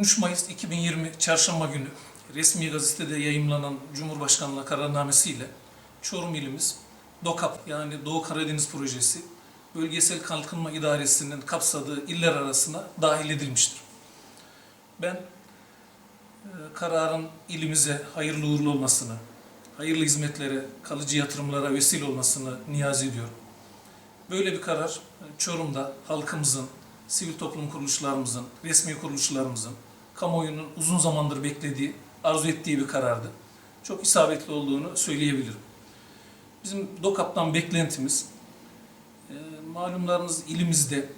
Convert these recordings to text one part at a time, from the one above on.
13 Mayıs 2020 Çarşamba günü resmi gazetede yayımlanan Cumhurbaşkanlığı kararnamesiyle Çorum ilimiz DOKAP yani Doğu Karadeniz Projesi Bölgesel Kalkınma İdaresi'nin kapsadığı iller arasına dahil edilmiştir. Ben e, kararın ilimize hayırlı uğurlu olmasını, hayırlı hizmetlere, kalıcı yatırımlara vesile olmasını niyaz ediyorum. Böyle bir karar e, Çorum'da halkımızın, sivil toplum kuruluşlarımızın, resmi kuruluşlarımızın, kamuoyunun uzun zamandır beklediği, arzu ettiği bir karardı. Çok isabetli olduğunu söyleyebilirim. Bizim DOKAP'tan beklentimiz, e, malumlarınız ilimizde e,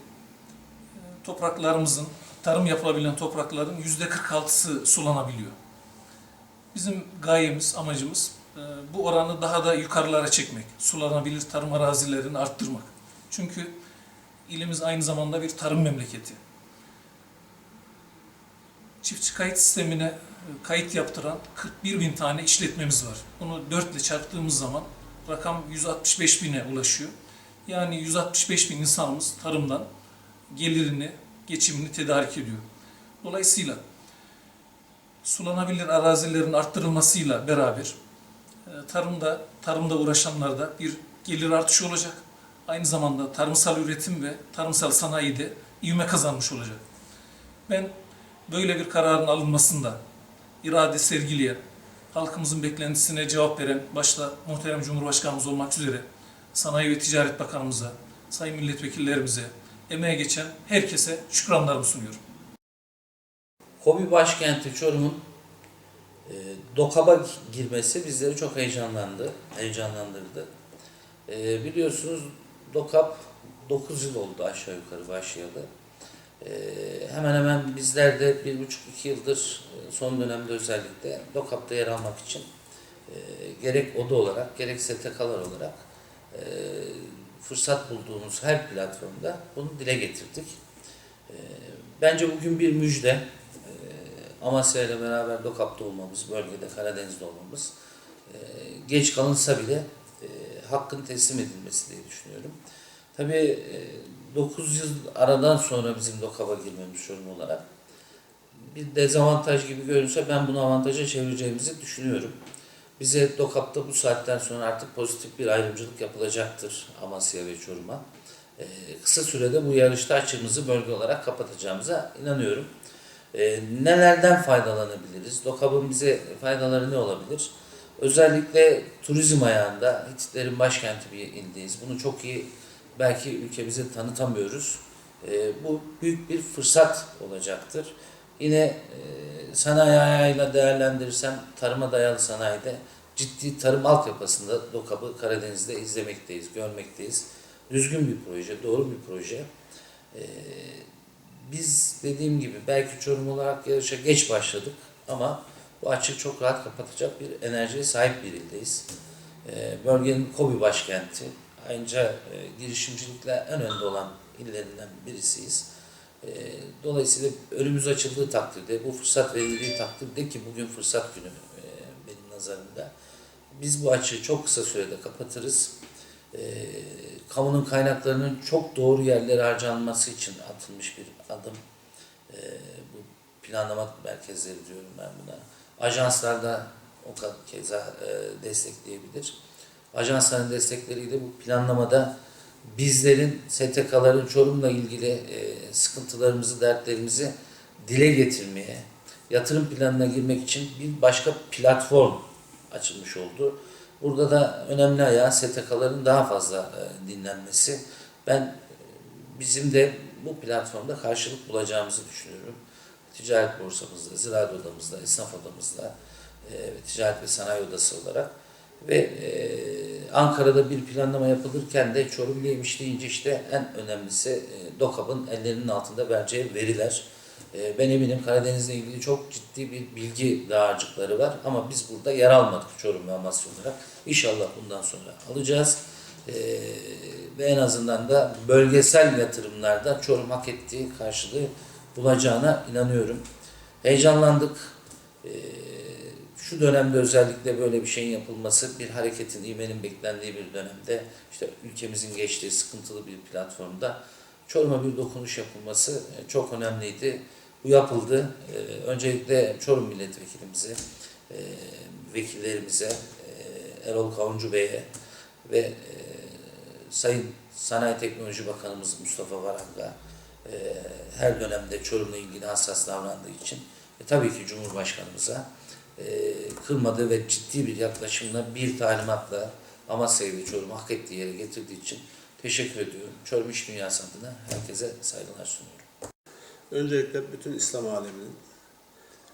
topraklarımızın, tarım yapılabilen toprakların yüzde 46'sı sulanabiliyor. Bizim gayemiz, amacımız e, bu oranı daha da yukarılara çekmek, sulanabilir tarım arazilerini arttırmak. Çünkü ilimiz aynı zamanda bir tarım memleketi. Çiftçi kayıt sistemine kayıt yaptıran 41 bin tane işletmemiz var. Bunu 4 ile çarptığımız zaman rakam 165 bine ulaşıyor. Yani 165 bin insanımız tarımdan gelirini, geçimini tedarik ediyor. Dolayısıyla sulanabilir arazilerin arttırılmasıyla beraber e, tarımda tarımda uğraşanlarda bir gelir artışı olacak. Aynı zamanda tarımsal üretim ve tarımsal sanayide ivme kazanmış olacak. Ben böyle bir kararın alınmasında irade sergileyen, halkımızın beklentisine cevap veren, başta muhterem Cumhurbaşkanımız olmak üzere Sanayi ve Ticaret Bakanımıza, sayın milletvekillerimize, emeğe geçen herkese şükranlarımı sunuyorum. Hobi başkenti Çorum'un e, DOKAB'a girmesi bizleri çok heyecanlandı, heyecanlandırdı. E, biliyorsunuz DOKAB 9 yıl oldu aşağı yukarı başlayalı. E, hemen hemen bizler de 1,5-2 yıldır e, son dönemde özellikle DOKAB'da yer almak için e, gerek oda olarak gerek STK'lar olarak e, fırsat bulduğumuz her platformda bunu dile getirdik. Bence bugün bir müjde. Amasya ile beraber DOKAP'ta olmamız, bölgede Karadeniz'de olmamız geç kalınsa bile hakkın teslim edilmesi diye düşünüyorum. Tabii 9 yıl aradan sonra bizim DOKAP'a girmemiz sorun olarak bir dezavantaj gibi görünse ben bunu avantaja çevireceğimizi düşünüyorum. Bize DOKAP'ta bu saatten sonra artık pozitif bir ayrımcılık yapılacaktır Amasya ve Çorum'a. E, kısa sürede bu yarışta açığımızı bölge olarak kapatacağımıza inanıyorum. E, nelerden faydalanabiliriz? DOKAP'ın bize faydaları ne olabilir? Özellikle turizm ayağında Hititlerin başkenti bir ildeyiz. Bunu çok iyi belki ülkemize tanıtamıyoruz. E, bu büyük bir fırsat olacaktır. Yine e, sanayi ayağıyla değerlendirirsem tarıma dayalı sanayide ciddi tarım altyapısında DOKAP'ı Karadeniz'de izlemekteyiz, görmekteyiz. Düzgün bir proje, doğru bir proje. E, biz dediğim gibi belki Çorum olarak yarışa geç başladık ama bu açığı çok rahat kapatacak bir enerjiye sahip bir ildeyiz. E, bölgenin KOBİ başkenti. Ayrıca e, girişimcilikle en önde olan illerinden birisiyiz. E, dolayısıyla önümüz açıldığı takdirde, bu fırsat verildiği takdirde ki bugün fırsat günü e, benim nazarımda. Biz bu açığı çok kısa sürede kapatırız. E, kamunun kaynaklarının çok doğru yerlere harcanması için atılmış bir adım. E, bu planlama merkezleri diyorum ben buna. Ajanslarda o kadar keza e, destekleyebilir. Ajansların destekleriyle bu planlamada bizlerin, STK'ların Çorum'la ilgili e, sıkıntılarımızı, dertlerimizi dile getirmeye, yatırım planına girmek için bir başka platform açılmış oldu. Burada da önemli ayağı STK'ların daha fazla e, dinlenmesi. Ben e, bizim de bu platformda karşılık bulacağımızı düşünüyorum. Ticaret borsamızda, ziraat odamızda, esnaf odamızda, e, ticaret ve sanayi odası olarak ve e, Ankara'da bir planlama yapılırken de Çorum neymiş deyince işte en önemlisi e, DOKAP'ın ellerinin altında vereceği veriler. E, ben eminim Karadeniz'le ilgili çok ciddi bir bilgi dağarcıkları var ama biz burada yer almadık Çorum ve Amasya olarak. İnşallah bundan sonra alacağız. E, ve en azından da bölgesel yatırımlarda Çorum hak ettiği karşılığı bulacağına inanıyorum. Heyecanlandık. E, şu dönemde özellikle böyle bir şeyin yapılması, bir hareketin, ivmenin beklendiği bir dönemde, işte ülkemizin geçtiği sıkıntılı bir platformda Çorum'a bir dokunuş yapılması e, çok önemliydi. Bu yapıldı. E, öncelikle Çorum milletvekilimize, e, vekillerimize, Erol Kavuncu Bey'e ve Sayın Sanayi Teknoloji Bakanımız Mustafa Varang'a her dönemde Çorum'la ilgili hassas davrandığı için ve tabii ki Cumhurbaşkanımıza e, ve ciddi bir yaklaşımla bir talimatla Amasya'yı ve Çorum'u hak ettiği yere getirdiği için teşekkür ediyorum. Çorum İş Dünyası adına herkese saygılar sunuyorum. Öncelikle bütün İslam aleminin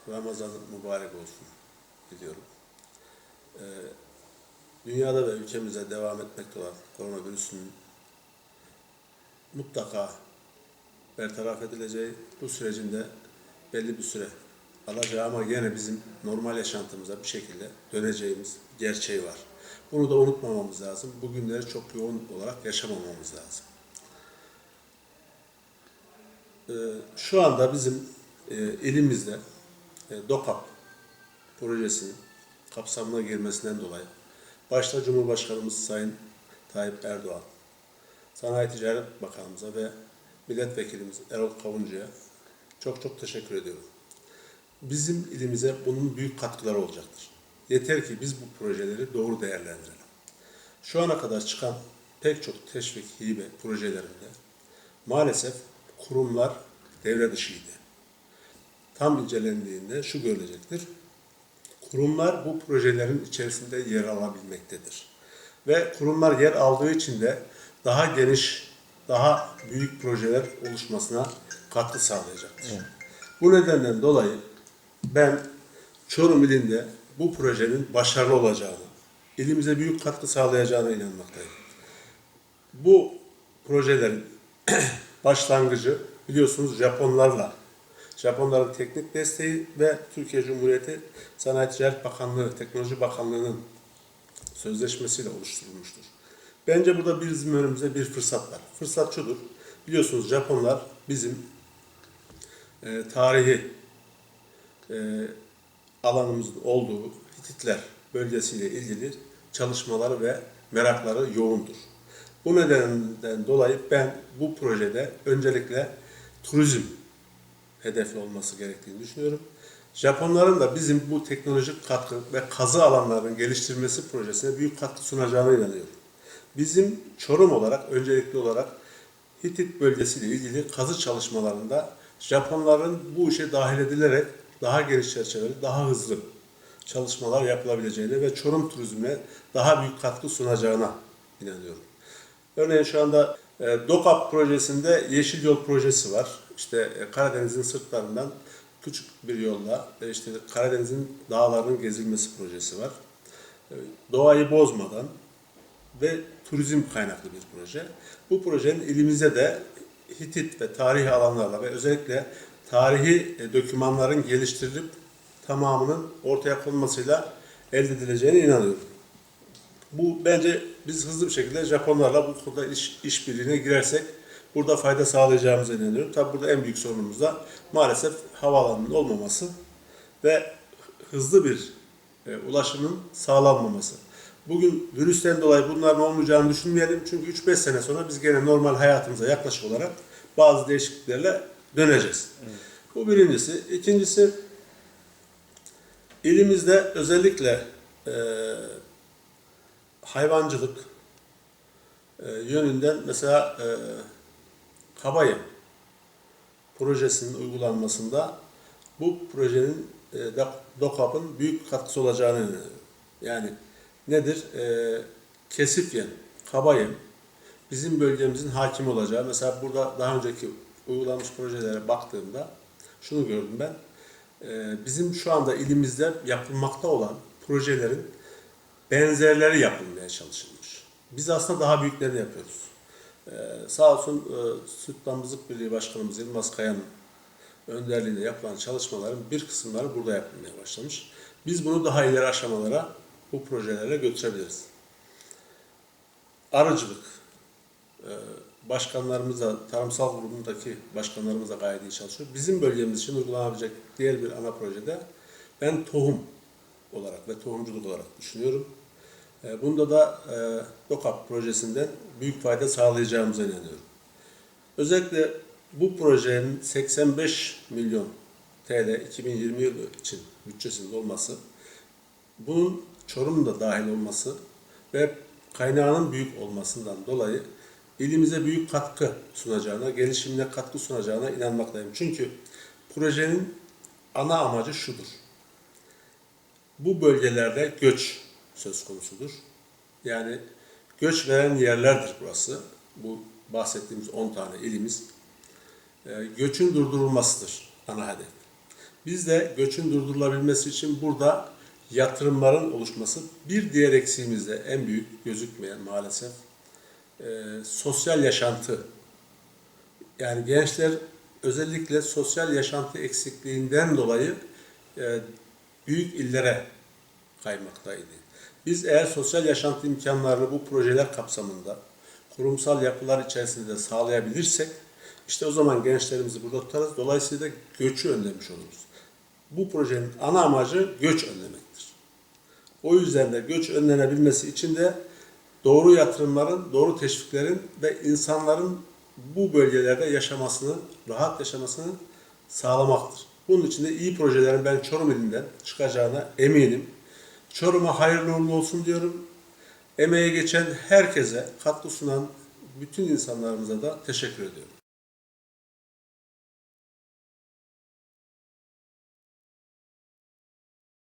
Ramazan'ı mübarek olsun diliyorum. Ee, dünyada ve ülkemize devam etmekte olan koronavirüsünün mutlaka bertaraf edileceği, bu sürecin de belli bir süre alacağı ama yine bizim normal yaşantımıza bir şekilde döneceğimiz gerçeği var. Bunu da unutmamamız lazım. Bu günleri çok yoğun olarak yaşamamamız lazım. Ee, şu anda bizim e, elimizde e, DOKAP projesinin kapsamına girmesinden dolayı başta Cumhurbaşkanımız Sayın Tayyip Erdoğan, Sanayi Ticaret Bakanımıza ve Milletvekilimiz Erol Kavuncu'ya çok çok teşekkür ediyorum. Bizim ilimize bunun büyük katkıları olacaktır. Yeter ki biz bu projeleri doğru değerlendirelim. Şu ana kadar çıkan pek çok teşvik, hibe projelerinde maalesef kurumlar devre dışıydı. Tam incelendiğinde şu görülecektir. Kurumlar bu projelerin içerisinde yer alabilmektedir. Ve kurumlar yer aldığı için de daha geniş, daha büyük projeler oluşmasına katkı sağlayacaktır. Bu nedenden dolayı ben Çorum ilinde bu projenin başarılı olacağını, ilimize büyük katkı sağlayacağına inanmaktayım. Bu projelerin başlangıcı biliyorsunuz Japonlarla, Japonların teknik desteği ve Türkiye Cumhuriyeti Sanayi Ticaret Bakanlığı, Teknoloji Bakanlığı'nın sözleşmesiyle oluşturulmuştur. Bence burada bizim önümüzde bir fırsat var. Fırsat şudur. Biliyorsunuz Japonlar bizim e, tarihi alanımızın olduğu Hititler bölgesiyle ilgili çalışmaları ve merakları yoğundur. Bu nedenden dolayı ben bu projede öncelikle turizm hedefli olması gerektiğini düşünüyorum. Japonların da bizim bu teknolojik katkı ve kazı alanlarının geliştirilmesi projesine büyük katkı sunacağına inanıyorum. Bizim Çorum olarak öncelikli olarak Hitit bölgesiyle ilgili kazı çalışmalarında Japonların bu işe dahil edilerek daha geniş çerçeveli, daha hızlı çalışmalar yapılabileceğine ve Çorum turizmine daha büyük katkı sunacağına inanıyorum. Örneğin şu anda e, DOKAP projesinde Yeşil Yol projesi var. İşte e, Karadeniz'in sırtlarından küçük bir yolla işte Karadeniz'in dağlarının gezilmesi projesi var. E, doğayı bozmadan ve turizm kaynaklı bir proje. Bu projenin ilimize de Hitit ve tarihi alanlarla ve özellikle tarihi e, dokümanların geliştirilip tamamının ortaya konmasıyla elde edileceğine inanıyorum. Bu bence biz hızlı bir şekilde Japonlarla bu konuda iş, işbirliğine girersek burada fayda sağlayacağımıza inanıyorum. Tabi burada en büyük sorunumuz da maalesef havaalanının olmaması ve hızlı bir e, ulaşımın sağlanmaması. Bugün virüsten dolayı bunların olmayacağını düşünmeyelim. Çünkü 3-5 sene sonra biz gene normal hayatımıza yaklaşık olarak bazı değişikliklerle döneceğiz. Bu birincisi. İkincisi ilimizde özellikle e, hayvancılık e, yönünden mesela e, Kabayı projesinin uygulanmasında bu projenin e, DOKAP'ın büyük katkısı olacağını. Yani nedir? E, kesif yem, kaba yem bizim bölgemizin hakim olacağı. Mesela burada daha önceki uygulanmış projelere baktığımda şunu gördüm ben. E, bizim şu anda ilimizde yapılmakta olan projelerin benzerleri yapılmaya çalışılmış. Biz aslında daha büyüklerini yapıyoruz. Ee, sağ olsun e, Süt Damızlık Birliği Başkanımız Yılmaz Kaya'nın önderliğinde yapılan çalışmaların bir kısımları burada yapılmaya başlamış. Biz bunu daha ileri aşamalara bu projelerle götürebiliriz. Arıcılık. E, başkanlarımız da, tarımsal grubundaki başkanlarımız da gayet iyi çalışıyor. Bizim bölgemiz için uygulanabilecek diğer bir ana projede ben tohum olarak ve tohumculuk olarak düşünüyorum. E, Bunda da e, DOKAP projesinden büyük fayda sağlayacağımıza inanıyorum. Özellikle bu projenin 85 milyon TL 2020 yılı için bütçesinde olması, bunun Çorum'un da dahil olması ve kaynağının büyük olmasından dolayı ilimize büyük katkı sunacağına, gelişimine katkı sunacağına inanmaktayım. Çünkü projenin ana amacı şudur. Bu bölgelerde göç söz konusudur. Yani göç veren yerlerdir burası. Bu bahsettiğimiz 10 tane ilimiz. Ee, göçün durdurulmasıdır ana hedef. Biz de göçün durdurulabilmesi için burada yatırımların oluşması bir diğer eksiğimiz de en büyük gözükmeyen maalesef e, sosyal yaşantı. Yani gençler özellikle sosyal yaşantı eksikliğinden dolayı e, büyük illere kaymaktaydı. Biz eğer sosyal yaşantı imkanlarını bu projeler kapsamında kurumsal yapılar içerisinde de sağlayabilirsek işte o zaman gençlerimizi burada tutarız. Dolayısıyla göçü önlemiş oluruz. Bu projenin ana amacı göç önlemektir. O yüzden de göç önlenebilmesi için de doğru yatırımların, doğru teşviklerin ve insanların bu bölgelerde yaşamasını, rahat yaşamasını sağlamaktır. Bunun için de iyi projelerin ben Çorum ilinden çıkacağına eminim. Çorum'a hayırlı uğurlu olsun diyorum. Emeğe geçen herkese, katkı sunan bütün insanlarımıza da teşekkür ediyorum.